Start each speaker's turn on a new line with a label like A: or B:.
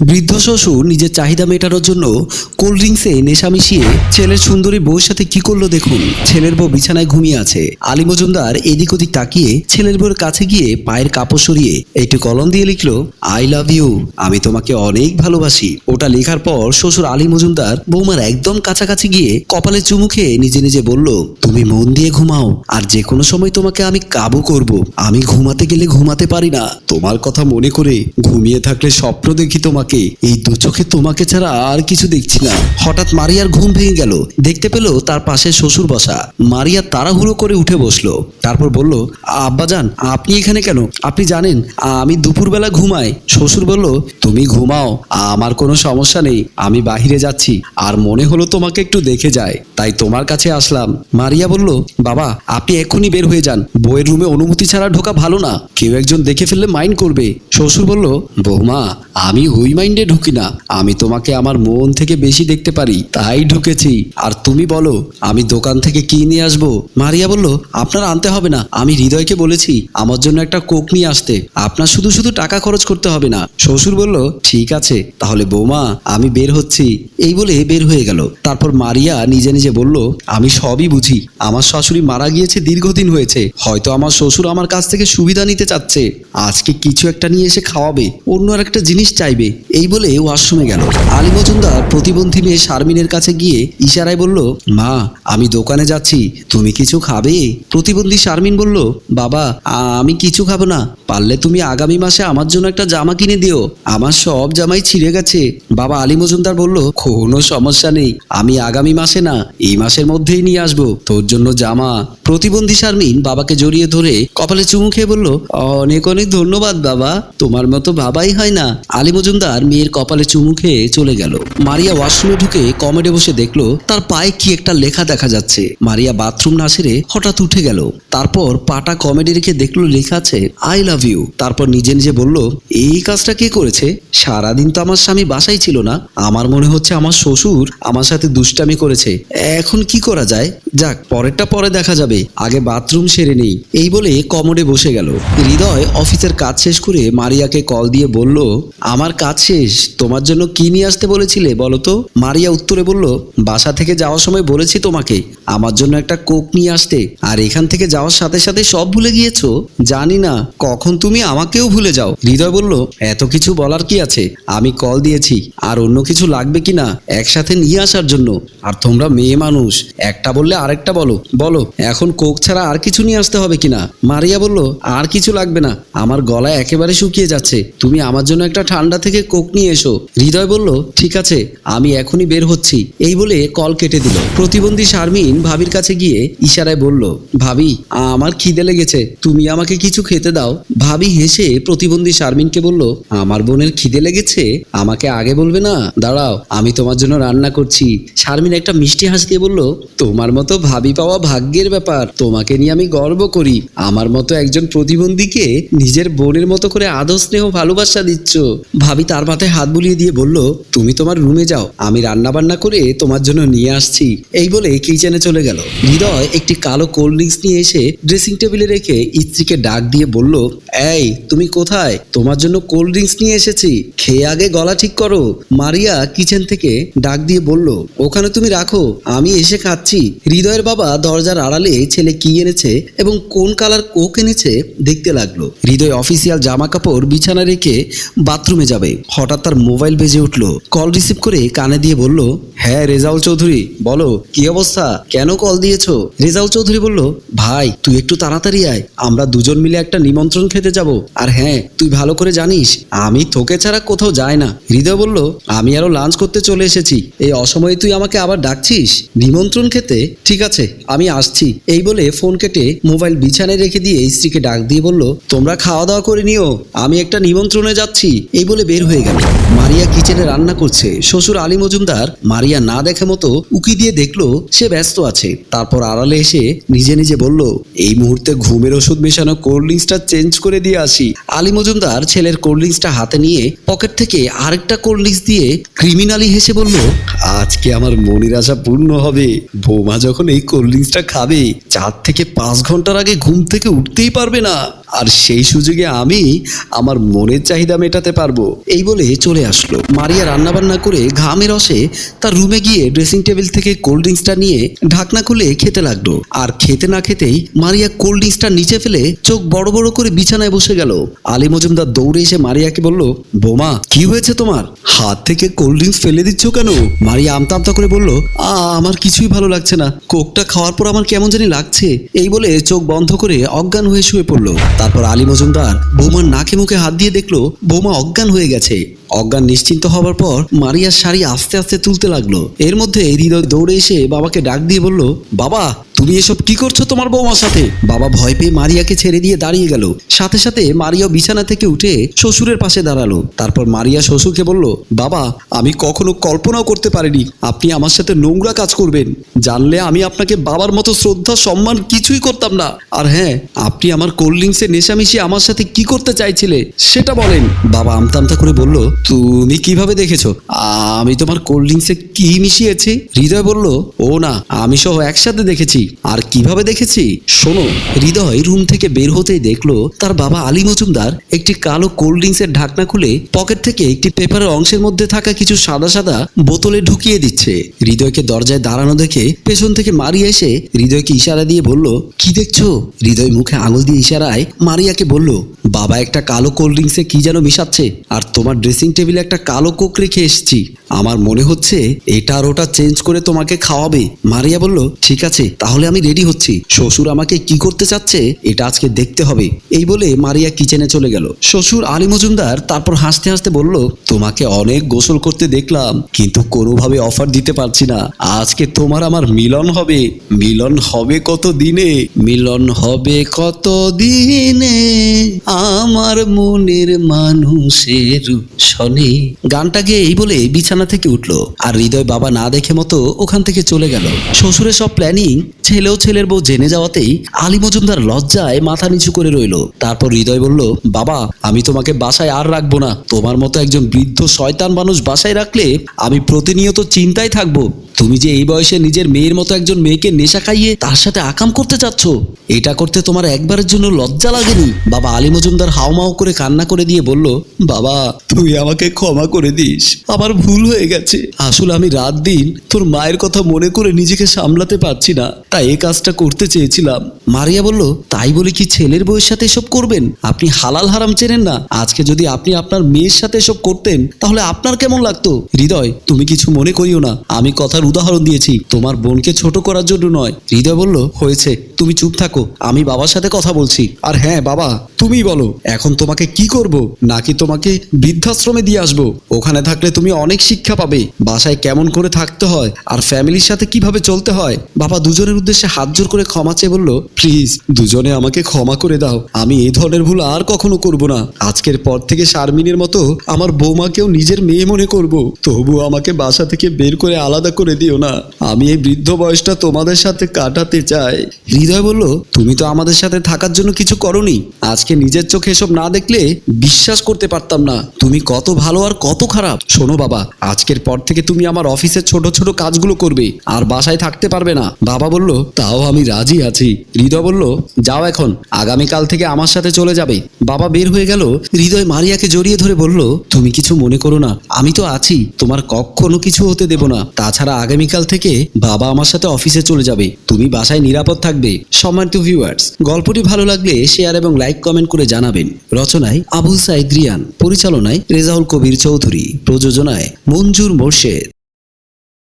A: বৃদ্ধ শ্বশুর নিজের চাহিদা মেটানোর জন্য কোল্ড ড্রিঙ্কসে নেশা মিশিয়ে ছেলের সুন্দরী বউর সাথে কি করল দেখুন। ছেলের বউ বিছানায় ঘুমিয়ে আছে। আলী মজুমদার এদিক ওদিক তাকিয়ে ছেলের বউয়ের কাছে গিয়ে পায়ের কাপড় সরিয়ে একটু কলম দিয়ে লিখলো, আই লাভ ইউ, আমি তোমাকে অনেক ভালোবাসি। ওটা লেখার পর শ্বশুর আলী মজুমদার বৌমার একদম কাছাকাছি গিয়ে কপালে চুমু নিজে নিজে বলল, তুমি মন দিয়ে ঘুমাও, আর যে কোনো সময় তোমাকে আমি কাবু করব। আমি ঘুমাতে গেলে ঘুমাতে পারি না। তোমার কথা মনে করে ঘুমিয়ে থাকলে স্বপ্ন দেখি তোমাকে। এই দু চোখে তোমাকে ছাড়া আর কিছু দেখছি না। হঠাৎ মারিয়ার ঘুম ভেঙে গেল। দেখতে পেল তার পাশে শ্বশুর বসা। মারিয়া তাড়াহুড়ো করে উঠে বসল। তারপর বলল, আব্বাজান, আপনি এখানে কেন? আপনি জানেন, আমি দুপুরবেলা ঘুমাই। শ্বশুর বলল, তুমি ঘুমাও, আমার কোনো সমস্যা নেই, আমি বাহিরে যাচ্ছি, আর মনে হলো তোমাকে একটু দেখে যায়, তাই তোমার কাছে আসলাম। মারিয়া বলল, বাবা, আপনি এক্ষুনি বের হয়ে যান। বইয়ের রুমে অনুমতি ছাড়া ঢোকা ভালো না, কেউ একজন দেখে ফেললে মাইন্ড করবে। শ্বশুর বলল, বৌমা, আমি ওই মাইন্ডে ঢুকি না। আমি তোমাকে আমার মন থেকে বেশি দেখতে পারি। তাই ঢুকেছি। আর তুমি বলো, আমি দোকান থেকে কি নিয়ে আসব? মারিয়া বলল, আপনার আনতে হবে না। আমি হৃদয়কে বলেছি, আমার জন্য একটা কোক নিয়ে আসতে। আপনার শুধু শুধু টাকা খরচ করতে হবে না। শ্বশুর বলল, ঠিক আছে। তাহলে বৌমা, আমি বের হচ্ছি। এই বলে বের হয়ে গেল। তারপর মারিয়া নিজে নিজে বলল, আমি সবই বুঝি। আমার শাশুড়ি মারা গিয়েছে দীর্ঘদিন হয়েছে। হয়তো আমার শ্বশুর আমার কাছ থেকে সুবিধা নিতে চাচ্ছে। আজকে কিছু একটা নিয়ে এসে খাওয়াবে। অন্য আর একটা জিনিস চাইবে। এই বলে ওয়াশরুমে গেল। আলী মজুমদার প্রতিবন্ধী মেয়ে শারমিনের কাছে গিয়ে ইশারায় বলল, মা, আমি দোকানে যাচ্ছি, তুমি কিছু খাবে? প্রতিবন্ধী শারমিন বলল, বাবা আমি কিছু খাব না। পারলে তুমি আগামী মাসে আমার জন্য একটা জামা কিনে দিও। আমার সব জামাই ছিঁড়ে গেছে। বাবা আলী মজুমদার বলল, কোনো সমস্যা নেই। আমি আগামী মাসে না, এই মাসের মধ্যেই নিয়ে আসব। তোর জন্য জামা। প্রতিবন্ধী শারমিন বাবাকে জড়িয়ে ধরে কপালে চুমু খেয়ে বলল, অনেক অনেক ধন্যবাদ বাবা। তোমার মতো বাবাই হয় না। আলী মজুমদার মেয়ের কপালে চুমু খেয়ে চলে গেল। মারিয়া ওয়াশরুমে ঢুকে কমেডে বসে দেখল, তার পায়ে কি একটা লেখা দেখা যাচ্ছে। মারিয়া বাথরুম না সেরে হঠাৎ উঠে গেল। তারপর পাটা কমেডি রেখে দেখল লেখা আছে, আই লাভ ইউ। তারপর নিজে নিজে বলল, এই কাজটা কে করেছে? সারাদিন তো আমার স্বামী বাসাই ছিল না। আমার মনে হচ্ছে আমার শ্বশুর আমার সাথে দুষ্টামি করেছে। এখন কি করা যায়? যাক, পরেরটা পরে দেখা যাবে। আগে বাথরুম সেরে নেই। এই বলে কমোডে বসে গেল। হৃদয় অফিসের কাজ শেষ করে মারিয়াকে কল দিয়ে বলল, আমার কাজ শেষ। তোমার জন্য কি নিয়ে আসতে বলেছিলে বলো তো? মারিয়া উত্তরে বলল, বাসা থেকে যাওয়ার সময় বলেছি তোমাকে, আমার জন্য একটা কোক নিয়ে আসতে। আর এখান থেকে যাওয়ার সাথে সাথে সব ভুলে গিয়েছো? জানি না, কখন তুমি আমাকেও ভুলে যাও। হৃদয় বলল, এত কিছু বলার কি আছে? আমি কল দিয়েছি। আর অন্য কিছু লাগবে কি না? একসাথে নিয়ে আসার জন্য। আর তোমরা মেয়ে মানুষ, একটা বললে আরেকটা বলো। বলো, এখন কোক ছাড়া আর কিছু নিয়ে আসতে হবে কিনা মারিয়া বলল, আর কিছু লাগবে না। আমার গলা একেবারে শুকিয়ে যাচ্ছে। তুমি আমার জন্য একটা ঠান্ডা থেকে কোক নিয়ে এসো। হৃদয় বলল, ঠিক আছে, আমি এখনই বের হচ্ছি। এই বলে কল কেটে দিল। প্রতিবন্ধী শারমিন ভাবির কাছে গিয়ে ইশারায় বলল, ভাবি, আমার খিদে লেগেছে, তুমি আমাকে কিছু খেতে দাও। ভাবি হেসে প্রতিবন্ধী শারমিনকে বলল, আমার বোনের খিদে লেগেছে, আমাকে আগে বলবে না? দাঁড়াও, আমি তোমার জন্য রান্না করছি। শারমিন একটা মিষ্টি হাসি দিয়ে বলল, তোমার মতো ভাবি পাওয়া ভাগ্যের ব্যাপার, তোমাকে নিয়ে আমি গর্ব করি। আমার মতো একজন প্রতিবন্ধীকে নিজের বোনের মতো করে আদর স্নেহ ভালোবাসা দিচ্ছ। ভাবি তার মাথায় হাত বুলিয়ে দিয়ে বলল, তুমি তোমার রুমে যাও, আমি রান্না বান্না করে তোমার জন্য নিয়ে আসছি। এই বলে কিচেনে চলে গেল। হৃদয় একটি কালো কোল্ড ড্রিঙ্কস নিয়ে এসে ড্রেসিং টেবিলে রেখে স্ত্রীকে ডাক দিয়ে বলল, এই, তুমি কোথায়? তোমার জন্য কোল্ড ড্রিঙ্কস নিয়ে এসেছি। খেয়ে আগে গলা ঠিক করো। মারিয়া কিচেন থেকে ডাক দিয়ে বলল, ওখানে তুমি রাখো, আমি এসে খাচ্ছি। হৃদয়ের বাবা দরজার আড়ালে ছেলে কি এনেছে এবং কোন কালার কোক এনেছে দেখতে লাগল। হৃদয় অফিসিয়াল জামা কাপড় বিছানা রেখে বাথরুমে যাবে। হঠাৎ তার মোবাইল বেজে উঠল। কল রিসিভ করে কানে দিয়ে বলল হ্যাঁ রেজাউল চৌধুরী, বলো, কি অবস্থা? কেন কল দিয়েছ? রেজাউল চৌধুরী বলল, ভাই, তুই একটু তাড়াতাড়ি আয়, আমরা দুজন মিলে একটা নিমন্ত্রণ খেতে যাব। আর হ্যাঁ তুই ভালো করে জানিস, আমি তোকে ছাড়া কোথাও যাই না। হৃদয় বলল, আমি আরও লাঞ্চ করতে চলে এসেছি। এই অসময়ে তুই আমাকে আবার ডাকছিস? নিমন্ত্রণ খেতে? ঠিক আছে, আমি আসছি। এই বলে ফোন কেটে মোবাইল বিছানায় রেখে দিয়ে স্ত্রীকে ডাক দিয়ে বলল, তোমরা খাওয়া দাওয়া করে নিও, আমি একটা নিমন্ত্রণে যাচ্ছি। এই বলে বের হয়ে গেল। মারিয়া কিচেনে রান্না করছে। শ্বশুর আলী মজুমদার মারিয়া না দেখে মতো উকি দিয়ে দেখল সে ব্যস্ত আছে। তারপর আড়ালে এসে নিজে নিজে বলল, এই মুহূর্তে ঘুমের ওষুধ মেশানো কোল্ড ড্রিঙ্কসটা চেঞ্জ করে দিয়ে আসি। আলী মজুমদার ছেলের কোল্ড ড্রিঙ্কসটা হাতে নিয়ে পকেট থেকে আরেকটা কোল্ড ড্রিঙ্কস দিয়ে ক্রিমিনালি হেসে বলল, আজকে আমার মনের আশা পূর্ণ হবে। বৌমা যখন এই কোল্ড ড্রিঙ্কসটা খাবে, চার থেকে পাঁচ ঘণ্টার আগে ঘুম থেকে উঠতেই পারবে না। আর সেই সুযোগে আমি আমার মনের চাহিদা মেটাতে পারব। এই বলে চলে আসলো। মারিয়া রান্নাবান্না করে ঘামের রসে তার রুমে গিয়ে ড্রেসিং টেবিল থেকে কোল্ড ড্রিঙ্কসটা নিয়ে ঢাকনা খুলে খেতে লাগল। আর খেতে না খেতেই মারিয়া কোল্ড ড্রিঙ্কসটা নিচে ফেলে চোখ বড় বড় করে বিছানায় বসে গেল। আলী মজুমদার দৌড়ে এসে মারিয়াকে বলল বোমা কি হয়েছে তোমার? হাত থেকে কোল্ড ড্রিঙ্কস ফেলে দিচ্ছ কেন? মারিয়া আমতা আমতা করে বলল "আ, আমার কিছুই ভালো লাগছে না। কোকটা খাওয়ার পর আমার কেমন জানি লাগছে। এই বলে চোখ বন্ধ করে অজ্ঞান হয়ে শুয়ে পড়ল। তারপর আলী মজুমদার বোমার নাকে মুখে হাত দিয়ে দেখল বোমা অজ্ঞান হয়ে গেছে। অজ্ঞান নিশ্চিন্ত হবার পর মারিয়ার শাড়ি আস্তে আস্তে তুলতে লাগল। এর মধ্যে হৃদয় দৌড়ে এসে বাবাকে ডাক দিয়ে বলল, বাবা তুমি এসব কি করছ তোমার বৌমার সাথে? বাবা ভয় পেয়ে মারিয়াকে ছেড়ে দিয়ে দাঁড়িয়ে গেল। সাথে সাথে মারিয়া বিছানা থেকে উঠে শ্বশুরের পাশে দাঁড়াল। তারপর মারিয়া শ্বশুরকে বলল, বাবা, আমি কখনো কল্পনাও করতে পারিনি। আপনি আমার সাথে নোংরা কাজ করবেন। জানলে আমি আপনাকে বাবার মতো শ্রদ্ধা, সম্মান কিছুই করতাম না। আর হ্যাঁ আপনি আমার কোল্ড ড্রিঙ্কসে নেশা মিশিয়ে আমার সাথে কি করতে চাইছিলে, সেটা বলেন। বাবা আমতা আমতা করে বলল, তুমি কীভাবে দেখেছ? আমি তোমার কোল্ড ড্রিঙ্কসে কি মিশিয়েছি? হৃদয় বলল, ও না, আমি সহ একসাথে দেখেছি। আর কীভাবে দেখেছি? শোনো, হৃদয় রুম থেকে বের হতেই দেখল তার বাবা আলী মজুমদার একটি কালো কোল্ড ড্রিঙ্কসের ঢাকনা খুলে পকেট থেকে একটি পেপারের অংশের মধ্যে থাকা কিছু সাদা সাদা বোতলে ঢুকিয়ে দিচ্ছে। হৃদয়কে দরজায় দাঁড়ানো দেখে পেছন থেকে মারিয়া এসে হৃদয়কে ইশারা দিয়ে বলল, কি দেখছ? হৃদয় মুখে আঙুল দিয়ে ইশারায় মারিয়াকে বলল, বাবা, একটা কালো কোল্ড ড্রিঙ্কসে কি যেন মিশাচ্ছে, আর তোমার ড্রেসিং টেবিলে একটা কালো কোক রেখে এসেছি। আমার মনে হচ্ছে এটা আর ওটা চেঞ্জ করে তোমাকে খাওয়াবে। মারিয়া বলল, ঠিক আছে, তাহলে আমি রেডি হচ্ছি। শ্বশুর আমাকে কি করতে চাচ্ছে, এটা আজকে দেখতে হবে। এই বলে মারিয়া কিচেনে চলে গেল। শ্বশুর আলী মজুমদার তারপর হাসতে হাসতে বলল, তোমাকে অনেক গোসল করতে দেখলাম, কিন্তু কোনোভাবে অফার দিতে পারছি না। আজকে তোমার আমার মিলন হবে। মিলন হবে কত দিনে মিলন হবে কত দিনে আমার মনের মানুষের শনি গানটা গেয়ে এই বলে বিছানা থেকে উঠল, আর হৃদয় বাবা না দেখে মতো ওখান থেকে চলে গেল। শ্বশুরের সব প্ল্যানিং ছেলেও ছেলের বউ জেনে যাওয়াতেই আলী মজুমদার লজ্জায় মাথা নিচু করে রইল। তারপর হৃদয় বলল, বাবা, আমি তোমাকে বাসায় আর রাখব না। তোমার মতো একজন বৃদ্ধ শয়তান মানুষ বাসায় রাখলে আমি প্রতিনিয়ত চিন্তায় থাকব। তুমি যে এই বয়সে নিজের মেয়ের মতো একজন মেয়েকে নেশা খাইয়ে তার সাথে আকাম করতে চাচ্ছ এটা করতে তোমার একবারের জন্য লজ্জা লাগেনি। বাবা আলী মজুমদার হাওমাও করে কান্না করে দিয়ে বলল, বাবা, তুই আমাকে ক্ষমা করে দিস, আমার ভুল হয়ে গেছে। আসলে আমি রাত দিন তোর মায়ের কথা মনে করে নিজেকে সামলাতে পারছি না, তাই এই কাজটা করতে চেয়েছিলাম। মারিয়া বলল, তাই বলে কি ছেলের বউয়ের সাথে এসব করবেন? আপনি হালাল হারাম চেনেন না। আজকে যদি আপনি আপনার মেয়ের সাথে এসব করতেন, তাহলে আপনার কেমন লাগতো? হৃদয়, তুমি কিছু মনে করিও না। আমি কথার উদাহরণ দিয়েছি। তোমার বোনকে ছোট করার জন্য নয়। হৃদয় বলল, হয়েছে। তুমি চুপ থাকো। আমি বাবার সাথে কথা বলছি। আর হ্যাঁ বাবা তুমি বলো, এখন তোমাকে কি করব? নাকি তোমাকে বৃদ্ধাশ্রমে দিয়ে আসব? ওখানে থাকলে তুমি অনেক শিক্ষা পাবে। বাসায় কেমন করে থাকতে হয়? আর ফ্যামিলির সাথে কীভাবে চলতে হয়? বাবা দুজনের উদ্দেশ্যে হাত জোর করে ক্ষমা চেয়ে বলল, প্লিজ, দুজনে আমাকে ক্ষমা করে দাও। আমি এই ধরনের ভুল আর কখনো করব না। আজকের পর থেকে শারমিনের মতো আমার বৌমাকেও নিজের মেয়ে মনে করব। তবু আমাকে বাসা থেকে বের করে আলাদা করে দিও না। আমি এই বৃদ্ধ বয়সটা তোমাদের সাথে কাটাতে চাই। হৃদয় বলল, তুমি তো আমাদের সাথে থাকার জন্য কিছু করনি। আজকে নিজের চোখে এসব না দেখলে বিশ্বাস করতে পারতাম না। তুমি কত ভালো আর কত খারাপ। শোনো বাবা, আজকের পর থেকে তুমি আমার অফিসের ছোট ছোট কাজগুলো করবে, আর বাসায় থাকতে পারবে না। বাবা বলল, তাও আমি রাজি আছি। হৃদয় বলল, যাও এখন, আগামীকাল থেকে আমার সাথে চলে যাবে। বাবা বের হয়ে গেল, হৃদয় মারিয়াকে জড়িয়ে ধরে বলল, তুমি কিছু মনে করো না, আমি তো আছি, তোমার কখনো কিছু হতে দেব না। তাছাড়া আগামীকাল থেকে বাবা আমার সাথে অফিসে চলে যাবে। তুমি বাসায় নিরাপদ থাকবে। সম্মানিত ভিউয়ার্স গল্পটি ভালো লাগলে শেয়ার এবং লাইক কমেন্ট করে জানাবেন রচনায় আবুল সাইদ রিয়ান পরিচালনায় রেজাউল কবির চৌধুরী প্রযোজনায় মঞ্জুর মোর্শেদ।